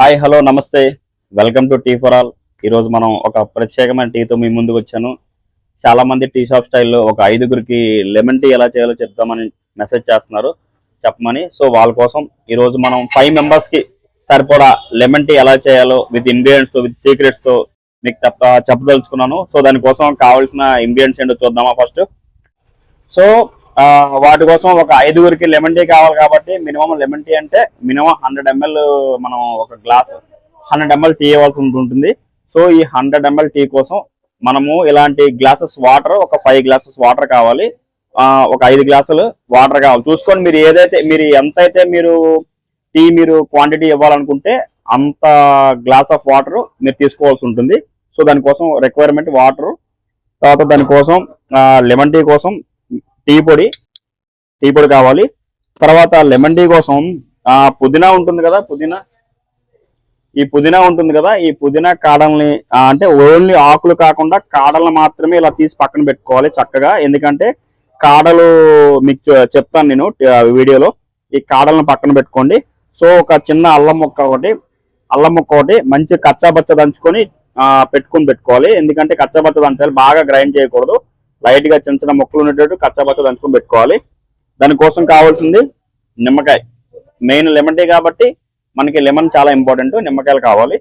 Hi hello నమస్తే. Welcome to T for all. ఈరోజు మనం ఒక ప్రత్యేకమైన టీతో మీ ముందుకు వచ్చాను. చాలా మంది టీ షాప్ స్టైల్లో ఒక ఐదుగురికి లెమన్ టీ ఎలా చేయాలో చెప్తామని మెసేజ్ చేస్తున్నారు. చెప్పమని. సో వాళ్ళ కోసం ఈరోజు మనం ఫైవ్ మెంబర్స్కి సరిపడా లెమన్ టీ ఎలా చేయాలో విత్ ఇంగ్రీడియంట్స్తో విత్ సీక్రెట్స్తో మీకు తప్ప చెప్పదలుచుకున్నాను. సో దానికోసం కావాల్సిన ఇంగ్రీడియంట్స్ ఏంటో చూద్దామా ఫస్ట్. సో వాటి కోసం ఒక ఐదుగురికి లెమన్ టీ కావాలి కాబట్టి మినిమం లెమన్ టీ అంటే మినిమం హండ్రెడ్ ఎంఎల్ మనం ఒక గ్లాస్ హండ్రెడ్ ఎంఎల్ టీ ఇవ్వాల్సి ఉంటుంది. సో ఈ హండ్రెడ్ ఎంఎల్ టీ కోసం మనము ఇలాంటి గ్లాసెస్ వాటర్ ఒక ఫైవ్ గ్లాసెస్ వాటర్ కావాలి. ఒక ఐదు గ్లాసులు వాటర్ కావాలి. చూసుకొని మీరు ఏదైతే మీరు ఎంతైతే మీరు టీ మీరు క్వాంటిటీ ఇవ్వాలనుకుంటే అంత గ్లాస్ ఆఫ్ వాటర్ మీరు తీసుకోవాల్సి ఉంటుంది. సో దానికోసం రిక్వైర్మెంట్ వాటర్ తర్వాత దానికోసం లెమన్ టీ కోసం టీ పొడి టీ పొడి కావాలి. తర్వాత లెమన్ టీ కోసం ఆ, పుదీనా ఉంటుంది కదా పుదీనా. ఈ పుదీనా ఉంటుంది కదా ఈ పుదీనా కాడల్ని అంటే ఓన్లీ ఆకులు కాకుండా కాడల్ని మాత్రమే ఇలా తీసి పక్కన పెట్టుకోవాలి చక్కగా. ఎందుకంటే కాడలు మీకు చెప్తాను నేను వీడియోలో. ఈ కాడలను పక్కన పెట్టుకోండి. సో ఒక చిన్న అల్లం ముక్క ఒకటి అల్లం ముక్క ఒకటి మంచి కచ్చాబచ్చ దంచుకొని పెట్టుకుని పెట్టుకొని పెట్టుకోవాలి. ఎందుకంటే కచ్చాబచ్చ దంచాలి బాగా గ్రైండ్ చేయకూడదు. లైట్గా చిన్న చిన్న ముక్కలు ఉండేటట్టు కచ్చాపచ్చ దంచుకొని పెట్టుకోవాలి. దానికోసం కావాల్సింది నిమ్మకాయ. మెయిన్ లెమన్ టీ కాబట్టి మనకి లెమన్ చాలా ఇంపార్టెంట్ నిమ్మకాయలు కావాలి.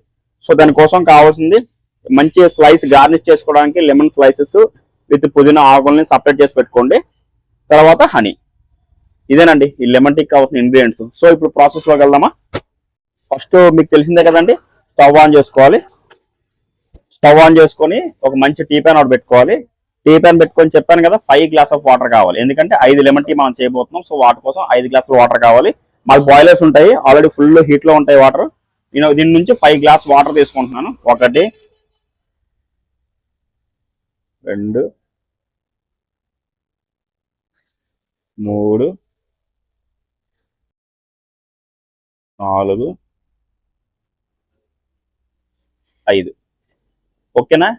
సో దానికోసం కావాల్సింది మంచి స్లైస్ గార్నిష్ చేసుకోవడానికి లెమన్ స్లైసెస్ విత్ పుదీనా ఆకుల్ని సపరేట్ చేసి పెట్టుకోండి. తర్వాత హనీ. ఇదేనండి ఈ లెమన్ టీకి కావాల్సిన ఇంగ్రీడియంట్స్. సో ఇప్పుడు ప్రాసెస్ వెళ్దామా? ఫస్ట్ మీకు తెలిసిందే కదండి స్టవ్ ఆన్ చేసుకోవాలి. స్టవ్ ఆన్ చేసుకొని ఒక మంచి టీ ప్యాన్ ఒకటి పెట్టుకోవాలి. టీ ప్యాన్ పెట్టుకొని చెప్పాను కదా ఫైవ్ గ్లాస్ ఆఫ్ వాటర్ కావాలి. ఎందుకంటే ఐదు లెమన్ టీ మనం చేయబోతున్నాం సో వాటి కోసం ఐదు గ్లాసులు వాటర్ కావాలి. మాకు బాయిలర్స్ ఉంటాయి ఆల్రెడీ ఫుల్ హీట్లో ఉంటాయి వాటర్ నేను దీని నుంచి ఫైవ్ గ్లాస్ వాటర్ తీసుకుంటున్నాను. ఒకటి రెండు మూడు నాలుగు ఐదు. ఓకేనా?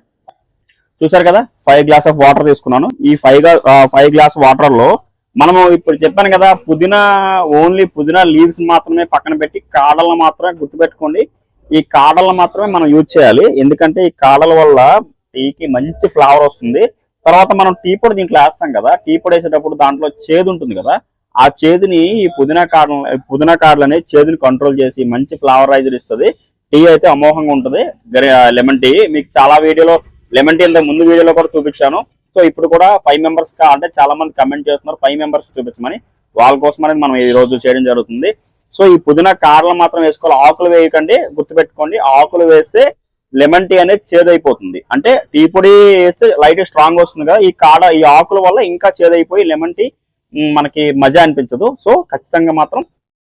చూసారు కదా? ఫైవ్ గ్లాస్ ఆఫ్ వాటర్ తీసుకున్నాను. ఈ ఫైవ్ ఫైవ్ గ్లాస్ వాటర్లో మనము ఇప్పుడు చెప్పాను కదా పుదీనా ఓన్లీ పుదీనా లీవ్స్ మాత్రమే పక్కన పెట్టి కాడలను మాత్రమే గుర్తుపెట్టుకోండి. ఈ కాడలను మాత్రమే మనం యూజ్ చేయాలి. ఎందుకంటే ఈ కాడల వల్ల టీకి మంచి ఫ్లేవర్ వస్తుంది. తర్వాత మనం టీ పొడి దీంట్లో వేస్తాం కదా టీ పొడి వేసేటప్పుడు దాంట్లో చేదు ఉంటుంది కదా ఆ చేదుని ఈ పుదీనా కాడల పుదీనా కాడలని చేదుని కంట్రోల్ చేసి మంచి ఫ్లేవరైజర్ ఇస్తుంది. టీ అయితే అమోహంగా ఉంటుంది. లెమన్ టీ మీకు చాలా వీడియోలో లెమన్ టీ ఇంత ముందు వీడియోలో కూడా చూపించాను. సో ఇప్పుడు కూడా ఫైవ్ మెంబర్స్ కా అంటే చాలా మంది కమెంట్ చేస్తున్నారు. ఫైవ్ మెంబర్స్ చూపించమని. వాళ్ళ కోసం అనేది మనం ఈ రోజు చేయడం జరుగుతుంది. సో ఈ పుదీనా కాడలు మాత్రం వేసుకోవాలి. ఆకులు వేయకండి. గుర్తుపెట్టుకోండి. ఆకులు వేస్తే లెమన్ టీ అనేది చేదైపోతుంది. అంటే టీ పొడి వేస్తే లైట్ స్ట్రాంగ్ వస్తుంది కదా. ఈ కాడ ఈ ఆకుల వల్ల ఇంకా చేదైపోయి లెమన్ టీ మనకి మజా అనిపించదు. సో ఖచ్చితంగా మాత్రం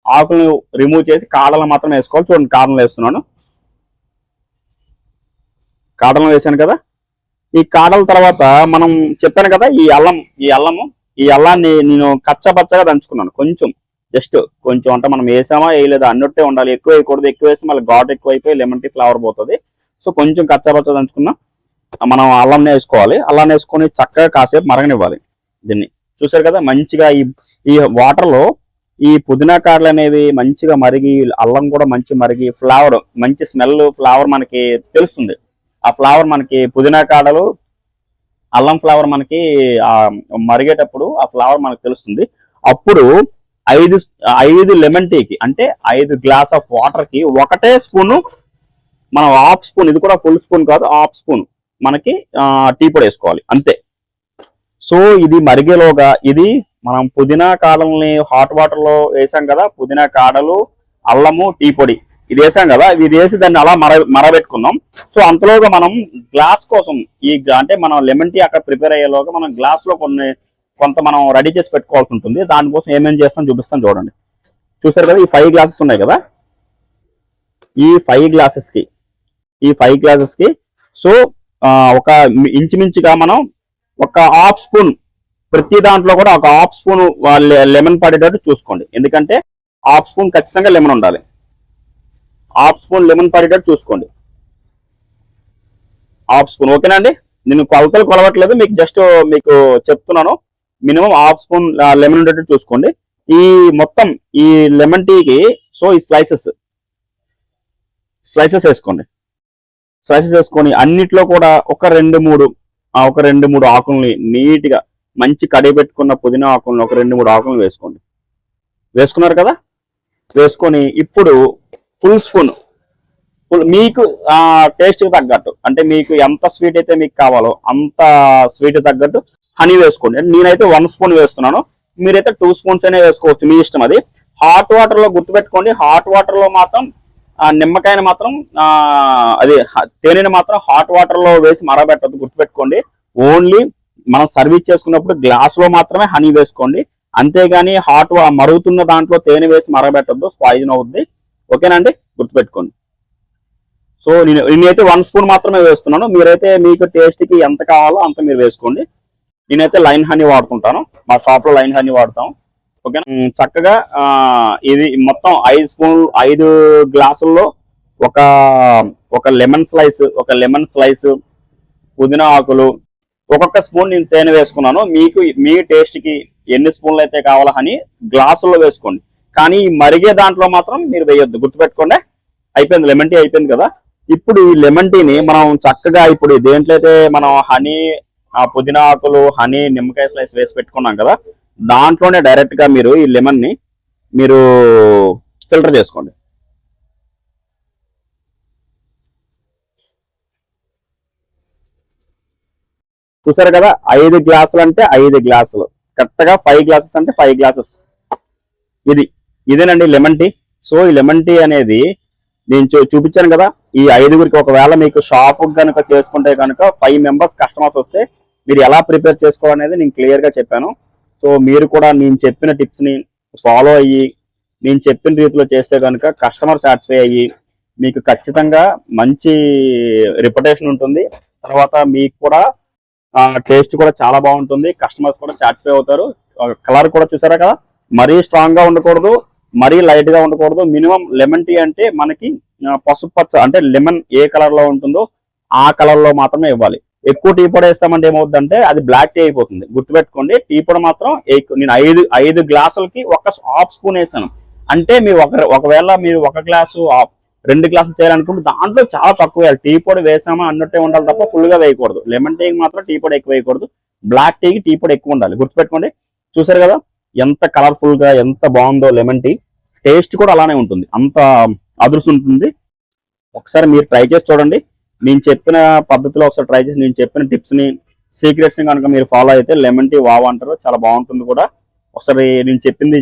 ఆకులను రిమూవ్ చేసి కాడలు మాత్రం వేసుకోవాలి. చూడండి కాడలు వేస్తున్నాను. కాడలు వేసాను కదా. ఈ కాడల తర్వాత మనం చెప్పాను కదా ఈ అల్లం ఈ అల్లము ఈ అల్లాన్ని నేను కచ్చపచ్చగా దంచుకున్నాను. కొంచెం జస్ట్ కొంచెం అంటే మనం వేసామా వేయలేదా అన్నట్టే ఉండాలి. ఎక్కువ వేయకూడదు ఎక్కువ వేసి మళ్ళీ ఘాట్ ఎక్కువ అయిపోయి లెమన్ టీ ఫ్లేవర్ పోతుంది. సో కొంచెం కచ్చపచ్చ దంచుకున్నా మనం అల్లం వేసుకోవాలి. అల్లం వేసుకొని చక్కగా కాసేపు మరగనివ్వాలి దీన్ని. చూసారు కదా మంచిగా ఈ ఈ వాటర్లో ఈ పుదీనా కాడలు అనేవి మంచిగా మరిగి అల్లం కూడా మంచి మరిగి ఫ్లేవర్ మంచి స్మెల్ ఫ్లేవర్ మనకి తెలుస్తుంది. ఆ ఫ్లేవర్ మనకి పుదీనా కాడలు అల్లం ఫ్లేవర్ మనకి మరిగేటప్పుడు ఆ ఫ్లేవర్ మనకు తెలుస్తుంది. అప్పుడు ఐదు ఐదు లెమన్ టీకి అంటే ఐదు గ్లాస్ ఆఫ్ వాటర్కి ఒకటే స్పూన్ మనం హాఫ్ స్పూన్ ఇది కూడా ఫుల్ స్పూన్ కాదు హాఫ్ స్పూన్ మనకి టీ పొడి వేసుకోవాలి. అంతే. సో ఇది మరిగేలోగా ఇది మనం పుదీనా కాడల్ని హాట్ వాటర్లో వేసాం కదా పుదీనా కాడలు అల్లము టీ పొడి. ఇది వేసాం కదా ఇది వేసి దాన్ని అలా మర మరబెట్టుకుందాం సో అంతలోగా మనం గ్లాస్ కోసం ఈ అంటే మనం లెమన్ టీ అక్కడ ప్రిపేర్ అయ్యేలోగా మనం గ్లాస్లో కొన్ని కొంత మనం రెడీ చేసి పెట్టుకోవాల్సి ఉంటుంది. దానికోసం ఏమేమి చేస్తాం చూపిస్తాం చూడండి. చూసారు కదా ఈ ఫైవ్ గ్లాసెస్ ఉన్నాయి కదా? ఈ ఫైవ్ గ్లాసెస్కి ఈ ఫైవ్ గ్లాసెస్కి సో ఒక ఇంచుమించుగా మనం ఒక హాఫ్ స్పూన్ ప్రతి దాంట్లో కూడా ఒక హాఫ్ స్పూన్ లెమన్ పడేటట్టు చూసుకోండి. ఎందుకంటే హాఫ్ స్పూన్ ఖచ్చితంగా లెమన్ ఉండాలి. హాఫ్ స్పూన్ లెమన్ పడేటట్టు చూసుకోండి. హాఫ్ స్పూన్ ఓకేనా అండి? నేను కొలతలు కొలవట్లేదు మీకు జస్ట్ మీకు చెప్తున్నాను. మినిమం హాఫ్ స్పూన్ లెమన్ ఉండేటట్టు చూసుకోండి. ఈ మొత్తం ఈ లెమన్ టీకి సో ఈ స్లైసెస్ స్లైసెస్ వేసుకోండి. స్లైసెస్ వేసుకొని అన్నిట్లో కూడా ఒక రెండు మూడు ఒక రెండు మూడు ఆకుల్ని నీట్గా మంచి కడిగి పెట్టుకున్న పుదీనా ఆకుల్ని ఒక రెండు మూడు ఆకులు వేసుకోండి. వేసుకున్నారు కదా? వేసుకొని ఇప్పుడు ఫుల్ స్పూన్. ఫుల్ మీకు టేస్ట్కి తగ్గట్టు. అంటే మీకు ఎంత స్వీట్ అయితే మీకు కావాలో అంత స్వీట్ తగ్గట్టు హనీ వేసుకోండి. నేనైతే వన్ స్పూన్ వేస్తున్నాను. మీరైతే టూ స్పూన్స్ అయినా వేసుకోవచ్చు మీ ఇష్టం అది. హాట్ వాటర్లో గుర్తుపెట్టుకోండి హాట్ వాటర్లో మాత్రం నిమ్మకాయని మాత్రం అది తేనెని మాత్రం హాట్ వాటర్లో వేసి మరబెట్టద్దు గుర్తుపెట్టుకోండి. ఓన్లీ మనం సర్వీస్ చేసుకున్నప్పుడు గ్లాస్లో మాత్రమే హనీ వేసుకోండి. అంతేగాని హాట్ మరుగుతున్న దాంట్లో తేనె వేసి మరగబెట్టద్దు పాయిజన్ అవుద్ది. ఓకేనా అండి? గుర్తుపెట్టుకోండి. సో నేను నేనైతే వన్ స్పూన్ మాత్రమే వేస్తున్నాను. మీరైతే మీకు టేస్ట్కి ఎంత కావాలో అంత మీరు వేసుకోండి. నేనైతే లైన్ హనీ వాడుకుంటాను మా షాప్లో లైన్ హనీ వాడతాం. ఓకేనా? చక్కగా ఇది మొత్తం ఐదు స్పూన్ ఐదు గ్లాసుల్లో ఒక ఒక లెమన్ స్లైస్ ఒక లెమన్ స్లైస్ పుదీనా ఆకులు ఒక్కొక్క స్పూన్ నేను తేనె వేసుకున్నాను. మీకు మీ టేస్ట్కి ఎన్ని స్పూన్లు అయితే కావాలో అని గ్లాసుల్లో వేసుకోండి. కానీ ఈ మరిగే దాంట్లో మాత్రం మీరు వేయొద్దు. గుర్తుపెట్టుకోండి. అయిపోయింది. లెమన్ టీ అయిపోయింది కదా. ఇప్పుడు ఈ లెమన్ టీని మనం చక్కగా ఇప్పుడు దేంట్లో అయితే మనం హనీ ఆ పుదీనా ఆకులు హనీ నిమ్మకాయ స్లైస్ వేసి పెట్టుకున్నాం కదా. దాంట్లోనే డైరెక్ట్గా మీరు ఈ లెమన్ని మీరు ఫిల్టర్ చేసుకోండి. చూసారు కదా? ఐదు గ్లాసులు అంటే ఐదు గ్లాసులు. కరెక్ట్గా ఫైవ్ గ్లాసెస్ అంటే ఫైవ్ గ్లాసెస్ ఇది. ఇదేనండి లెమన్ టీ. సో ఈ లెమన్ టీ అనేది నేను చూ- చూపించాను కదా ఈ ఐదుగురికి ఒకవేళ మీకు షాప్ కనుక చేసుకుంటే కనుక ఫైవ్ మెంబర్స్ కస్టమర్స్ వస్తే మీరు ఎలా ప్రిపేర్ చేసుకోవాలనేది నేను క్లియర్గా చెప్పాను. సో మీరు కూడా నేను చెప్పిన టిప్స్ని ఫాలో అయ్యి నేను చెప్పిన రీతిలో చేస్తే కనుక కస్టమర్ సాటిస్ఫై అయ్యి మీకు ఖచ్చితంగా మంచి రిప్యుటేషన్ ఉంటుంది. తర్వాత మీకు కూడా టేస్ట్ కూడా చాలా బాగుంటుంది. కస్టమర్స్ కూడా సాటిస్ఫై అవుతారు. కలర్ కూడా చూసారా కదా? మరీ స్ట్రాంగ్గా ఉండకూడదు. మరీ లైట్గా ఉండకూడదు. మినిమం లెమన్ టీ అంటే మనకి పసుపు పచ్చ అంటే లెమన్ ఏ కలర్లో ఉంటుందో ఆ కలర్లో మాత్రమే ఇవ్వాలి. ఎక్కువ టీ పొడి వేస్తామంటే ఏమవుతుందంటే అది బ్లాక్ టీ అయిపోతుంది. గుర్తుపెట్టుకోండి టీ పొడి మాత్రం ఎక్కు- నేను ఐదు ఐదు గ్లాసులకి ఒక హాఫ్ స్పూన్ వేసాను. అంటే మీరు ఒక ఒకవేళ మీరు ఒక గ్లాసు రెండు గ్లాసులు చేయాలనుకుంటే దాంట్లో చాలా తక్కువ వేయాలి. టీ పొడి వేసామా అన్నట్టే ఉండాలి తప్ప ఫుల్గా గా వేయకూడదు లెమన్ టీకి మాత్రం టీ పొడి ఎక్కువ వేయకూడదు. బ్లాక్ టీకి టీ పొడి ఎక్కువ ఉండాలి. గుర్తుపెట్టుకోండి. చూసారు కదా? ఎంత కలర్ఫుల్గా ఎంత బాగుందో లెమన్ టీ టేస్ట్ కూడా అలానే ఉంటుంది. అంత అదుర్స్ ఉంటుంది. ఒకసారి మీరు ట్రై చేసి చూడండి. నేను చెప్పిన పద్ధతిలో ఒకసారి ట్రై చేసి నేను చెప్పిన టిప్స్ని సీక్రెట్స్ని కనుక మీరు ఫాలో అయితే లెమన్ టీ వావ్ అంటారు. చాలా బాగుంటుంది కూడా. ఒకసారి నేను చెప్పింది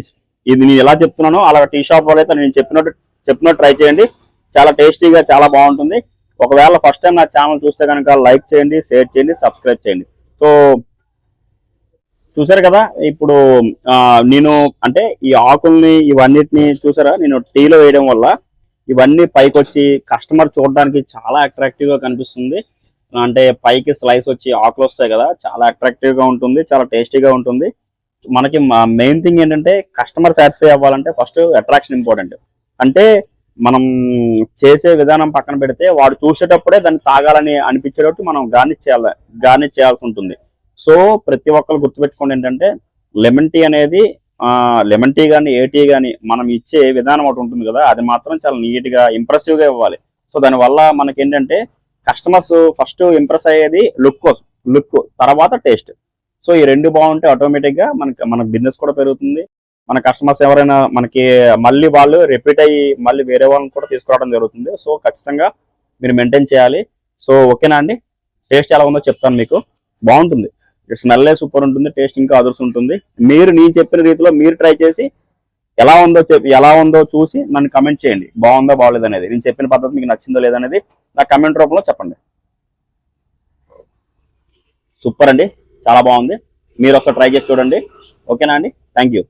ఇది నేను ఎలా చెప్తున్నానో అలా టీ షాప్ వాళ్ళు అయితే నేను చెప్పినట్టు చెప్పినట్టు ట్రై చేయండి. చాలా టేస్టీగా చాలా బాగుంటుంది. ఒకవేళ ఫస్ట్ టైం నా ఛానల్ చూస్తే కనుక లైక్ చేయండి షేర్ చేయండి సబ్స్క్రైబ్ చేయండి. సో చూసారు కదా? ఇప్పుడు నేను అంటే ఈ ఆకుల్ని ఇవన్నిటిని చూసారా? నేను టీలో వేయడం వల్ల ఇవన్నీ పైకి వచ్చి కస్టమర్ చూడడానికి చాలా అట్రాక్టివ్గా కనిపిస్తుంది. అంటే పైకి స్లైస్ వచ్చి ఆకులు వస్తాయి కదా చాలా అట్రాక్టివ్గా ఉంటుంది చాలా టేస్టీగా ఉంటుంది. మనకి మెయిన్ థింగ్ ఏంటంటే కస్టమర్ సాటిస్ఫై అవ్వాలంటే ఫస్ట్ అట్రాక్షన్ ఇంపార్టెంట్ అంటే మనం చేసే విధానం పక్కన పెడితే వాడు చూసేటప్పుడే దాన్ని తాగాలని అనిపించేటట్టు మనం గార్నిష్ చేయాలి గార్నిష్ చేయాల్సి ఉంటుంది. సో ప్రతి ఒక్కరు గుర్తుపెట్టుకోండి ఏంటంటే లెమన్ టీ అనేది లెమన్ టీ కానీ ఏ టీ కానీ మనం ఇచ్చే విధానం ఒకటి ఉంటుంది కదా అది మాత్రం చాలా నీట్గా ఇంప్రెసివ్గా ఇవ్వాలి. సో దానివల్ల మనకి ఏంటంటే కస్టమర్స్ ఫస్ట్ ఇంప్రెస్ అయ్యేది లుక్ కోసం లుక్ తర్వాత టేస్ట్ సో ఈ రెండు బాగుంటే ఆటోమేటిక్గా మనకి మన బిజినెస్ కూడా పెరుగుతుంది. మన కస్టమర్స్ ఎవరైనా మనకి మళ్ళీ వాళ్ళు రిపీట్ అయ్యి మళ్ళీ వేరే వాళ్ళని కూడా తీసుకురావడం జరుగుతుంది. సో ఖచ్చితంగా మీరు మెయింటైన్ చేయాలి. సో ఓకేనా అండి? టేస్ట్ ఎలా ఉందో చెప్తాను మీకు. బాగుంటుంది. స్మెల్లే సూపర్ ఉంటుంది టేస్ట్ ఇంకా అదర్స్ ఉంటుంది. మీరు నేను చెప్పిన రీతిలో మీరు ట్రై చేసి ఎలా ఉందో చెప్పి ఎలా ఉందో చూసి నన్ను కమెంట్ చేయండి. బాగుందో బాగలేదు అనేది. నేను చెప్పిన పద్ధతి మీకు నచ్చిందో లేదనేది నా కమెంట్ రూపంలో చెప్పండి. సూపర్ అండి. చాలా బాగుంది. మీరు ఒకసారి ట్రై చేసి చూడండి. ఓకేనా అండి? Thank you